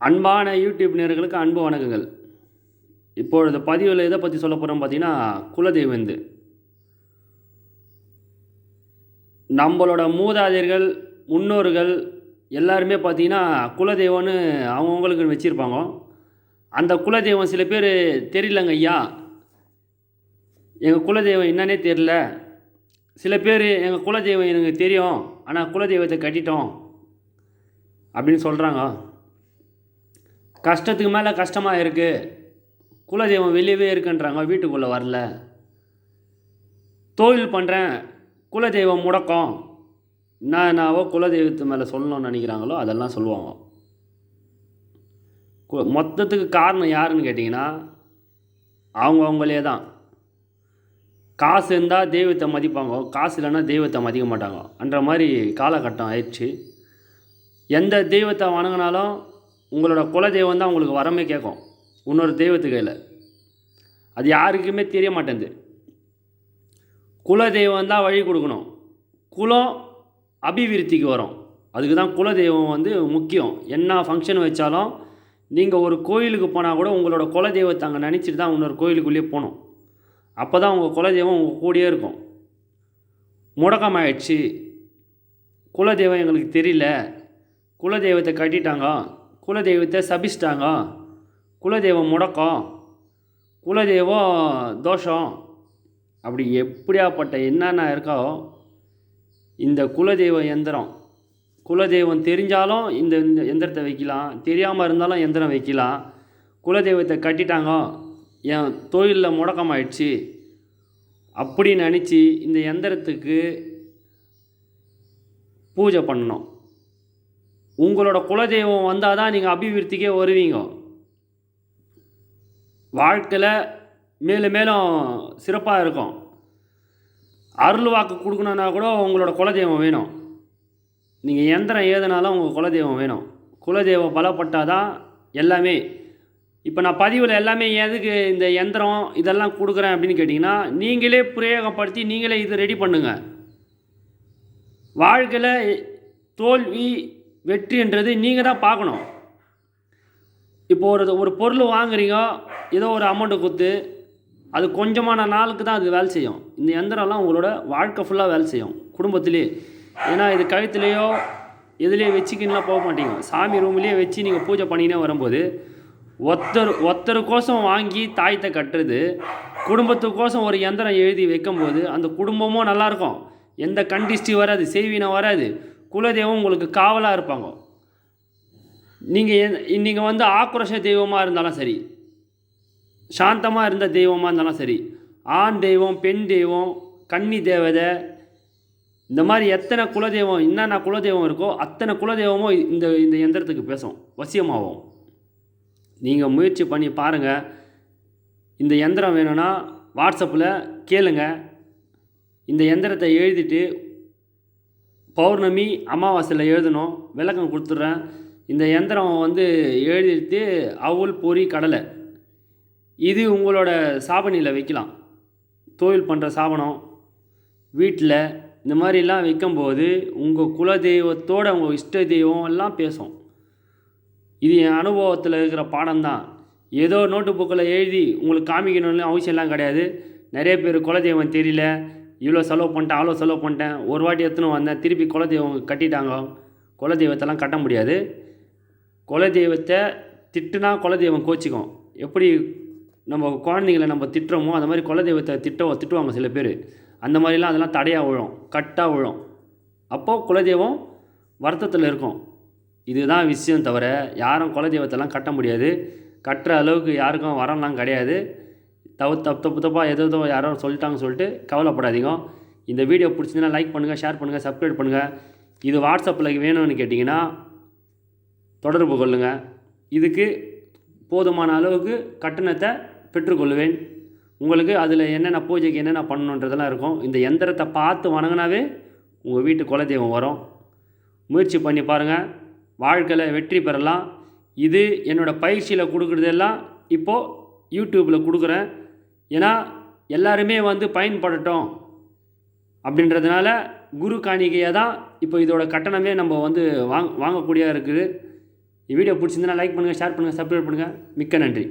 அன்பான யூடியூப் நேர்களுக்கு அன்பு வணக்கங்கள். இப்பொழுது பதிவில் எதை பற்றி சொல்ல போகிறோம் பார்த்தீங்கன்னா குலதெய்வந்து நம்மளோட மூதாதையர்கள் முன்னோர்கள் எல்லாருமே பார்த்தீங்கன்னா குலதெய்வம்னு அவங்கவுங்களுக்கு வச்சுருப்பாங்க. அந்த குலதெய்வம் சில பேர் தெரியலங்க ஐயா. எங்கள் குலதெய்வம் என்னன்னே தெரில சில பேர் எங்கள் குலதெய்வம் எனக்கு தெரியும் ஆனால் குலதெய்வத்தை கட்டிட்டோம். அப்படின்னு சொல்கிறாங்க கஷ்டத்துக்கு மேலே கஷ்டமாக இருக்குது குலதெய்வம் வெளியவே இருக்குன்றாங்க. வீட்டுக்குள்ளே வரல. தொழில் பண்ணுறேன் குலதெய்வம் முடக்கம். நான் என்னவோ குலதெய்வத்து மேலே சொல்லணும்னு நினைக்கிறாங்களோ அதெல்லாம் சொல்லுவாங்க. கு- மொத்தத்துக்கு காரணம் யாருன்னு கேட்டிங்கன்னா அவங்கவுங்களே தான் காசு இருந்தால் தெய்வத்தை மதிப்பாங்க. காசு இல்லைன்னா தெய்வத்தை மதிக்க மாட்டாங்க. அன்ற மாதிரி காலகட்டம் ஆயிடுச்சு. எந்த தெய்வத்தை வணங்கினாலும் உங்களோட குலதெய்வம் தான் உங்களுக்கு வரமே கேட்கும். இன்னொரு தெய்வத்து கையில். அது யாருக்குமே தெரிய மாட்டேங்குது. குலதெய்வம் தான் வழி கொடுக்கணும். குலம் அபிவிருத்திக்கு வரும். அதுக்கு தான் குலதெய்வம் வந்து முக்கியம். என்ன ஃபங்க்ஷன் வச்சாலும் நீங்கள் ஒரு கோயிலுக்கு போனால் கூட உங்களோட குலதெய்வத்தை அங்கே நினச்சிட்டு தான் இன்னொரு கோயிலுக்குள்ளேயே போகணும். அப்போ தான் உங்கள் குலதெய்வம் உங்கள் கூடயே இருக்கும். முடக்கமாயிடுச்சு. குலதெய்வம் எங்களுக்கு தெரியல. குலதெய்வத்தை கட்டிட்டாங்க. குலதெய்வத்தை சபிச்சிட்டாங்க. குலதெய்வம் முடக்கம். குலதெய்வம் தோஷம். அப்படி எப்படியாப்பட்ட என்னென்ன இருக்கோ இந்த குலதெய்வ எந்திரம் குலதெய்வம் தெரிஞ்சாலும் இந்த இந்த எந்திரத்தை வைக்கலாம். தெரியாமல் இருந்தாலும் எந்திரம் வைக்கலாம். குலதெய்வத்தை கட்டிட்டாங்க. என் தொழிலில் முடக்கமாயிடுச்சு. அப்படின்னு நினச்சி இந்த எந்திரத்துக்கு பூஜை பண்ணணும். உங்களோட குலதெய்வம் வந்தால் தான் நீங்கள் அபிவிருத்திக்கே வருவீங்க. வாழ்க்கையில் மேலும் மேலும் சிறப்பாக இருக்கும். அருள் வாக்கு கொடுக்கணுன்னா கூட உங்களோட குலதெய்வம் வேணும். நீங்கள் எந்திரம் ஏதுனாலும் உங்கள் குலதெய்வம் வேணும். குலதெய்வம் பலப்பட்டால் தான் எல்லாமே. இப்போ நான் பதிவில் எல்லாமே எதுக்கு இந்த எந்திரம் இதெல்லாம் கொடுக்குறேன் அப்படின்னு கேட்டிங்கன்னா நீங்களே பிரயோகப்படுத்தி நீங்களே இது ரெடி பண்ணுங்கள் வாழ்க்கையில் தோல்வி வெற்றின்றது நீங்கள் தான் பார்க்கணும். இப்போ ஒரு ஒரு பொருள் வாங்குறீங்க ஏதோ ஒரு அமௌண்ட்டு கொடுத்து அது கொஞ்சமான நாளுக்கு தான் அது வேலை செய்யும். இந்த எந்திரம்லாம் உங்களோட வாழ்க்கை ஃபுல்லாக வேலை செய்யும் குடும்பத்திலே. ஏன்னா இது கழுத்துலேயோ எதுலேயே வச்சுக்கின்னுலாம் போக மாட்டீங்க. சாமி ரூம்லேயே வச்சு நீங்கள் பூஜை பண்ணினே வரும்போது ஒருத்தர் ஒருத்தருக்கோசம் வாங்கி தாயத்தை கட்டுறது குடும்பத்துக்கோசம் ஒரு எந்திரம் எழுதி வைக்கும்போது அந்த குடும்பமும் நல்லாயிருக்கும் எந்த கண்டிஷ்டி வராது செய்வினம் வராது. குலதெய்வம் உங்களுக்கு காவலாக இருப்பாங்க. நீங்கள் நீங்கள் வந்து ஆக்ரோஷ தெய்வமாக இருந்தாலும் சரி சாந்தமாக இருந்த தெய்வமாக இருந்தாலும் சரி ஆண் தெய்வம் பெண் தெய்வம் கன்னி தேவதை இந்த மாதிரி எத்தனை குலதெய்வம் என்னென்ன குலதெய்வம் இருக்கோ அத்தனை குலதெய்வமும் இந்த இந்த எந்திரத்துக்கு பேசும் வசியமாகும். நீங்கள் முயற்சி பண்ணி பாருங்கள் இந்த எந்திரம் வேணும்னா வாட்ஸ்அப்பில் கேளுங்க. இந்த எந்திரத்தை எழுதிட்டு பௌர்ணமி அமாவாசையில் எழுதணும் விளக்கம் கொடுத்துட்றேன். இந்த எந்திரம் வந்து எழுதிட்டு அவுல் பொறி கடலை. இது உங்களோட சாபனியில் வைக்கலாம். தொழில் பண்ணுற சாபனம். வீட்டில் இந்த மாதிரிலாம் வைக்கும்போது உங்கள் குலதெய்வத்தோட உங்கள் இஷ்ட தெய்வம் எல்லாம் பேசும். இது என் அனுபவத்தில் இருக்கிற பாடம் தான் ஏதோ நோட்டு புக்கில் எழுதி உங்களுக்கு காமிக்கணும்னு அவசியம்லாம் கிடையாது. நிறைய பேர் குலதெய்வம் தெரியல. இவ்வளோ செலவு பண்ணிட்டேன் அவ்வளோ செலவு பண்ணிட்டேன். ஒரு வாட்டி எடுத்துன்னு வந்தேன் திருப்பி குலதெய்வம் கட்டிட்டாங்க. குலதெய்வத்தெல்லாம் கட்ட முடியாது. குலதெய்வத்தை திட்டுனா குலதெய்வம் கோச்சிக்கும். எப்படி நம்ம குழந்தைங்கள நம்ம திட்டுறோமோ அந்த மாதிரி குலதெய்வத்தை திட்ட திட்டுவாங்க சில பேர். அந்த மாதிரிலாம் அதெல்லாம் தடையாக விழும் கட்டாக விழும். அப்போது குலதெய்வம் வருத்தத்தில் இருக்கும். இதுதான் விஷயம் தவிர யாரும் குலதெய்வத்தெல்லாம் கட்ட முடியாது. கட்டுற அளவுக்கு யாருக்கும் வரம்லாம் கிடையாது. தப்பு தப்பு தப்பு தப்பாக எதோ எதோ யாரோ சொல்லிட்டாங்கன்னு சொல்லிட்டு கவலைப்படாதீங்க. இந்த வீடியோ பிடிச்சிருந்தா லைக் பண்ணுங்கள் ஷேர் பண்ணுங்கள் சப்ஸ்கிரைப் பண்ணுங்கள் இது வாட்ஸ்அப்பில் வேணும்னு கேட்டிங்கன்னா தொடர்பு கொள்ளுங்கள் இதுக்கு போதுமான அளவுக்கு கட்டணத்தை பெற்றுக்கொள்வேன். உங்களுக்கு அதில் என்னென்ன பூஜைக்கு என்னென்ன பண்ணணுன்றதெல்லாம் இருக்கும். இந்த எந்திரத்தை பார்த்து வணங்கினாவே உங்கள் வீட்டு குலதெய்வம் வரும். முயற்சி பண்ணி பாருங்கள் வாழ்க்கையில் வெற்றி பெறலாம். இது என்னோடய பயிற்சியில் கொடுக்குறதெல்லாம் இப்போது யூடியூப்பில் கொடுக்குறேன். ஏன்னா எல்லாருமே வந்து பயன்படட்டும் அப்படின்றதுனால குரு காணிக்கையை தான் இப்போ இதோட கட்டணமே நம்ம வந்து வாங் வாங்கக்கூடியதாக இருக்குது. வீடியோ பிடிச்சிருந்தா லைக் பண்ணுங்கள் ஷேர் பண்ணுங்கள் சப்ஸ்கிரைப் பண்ணுங்கள் மிக்க நன்றி.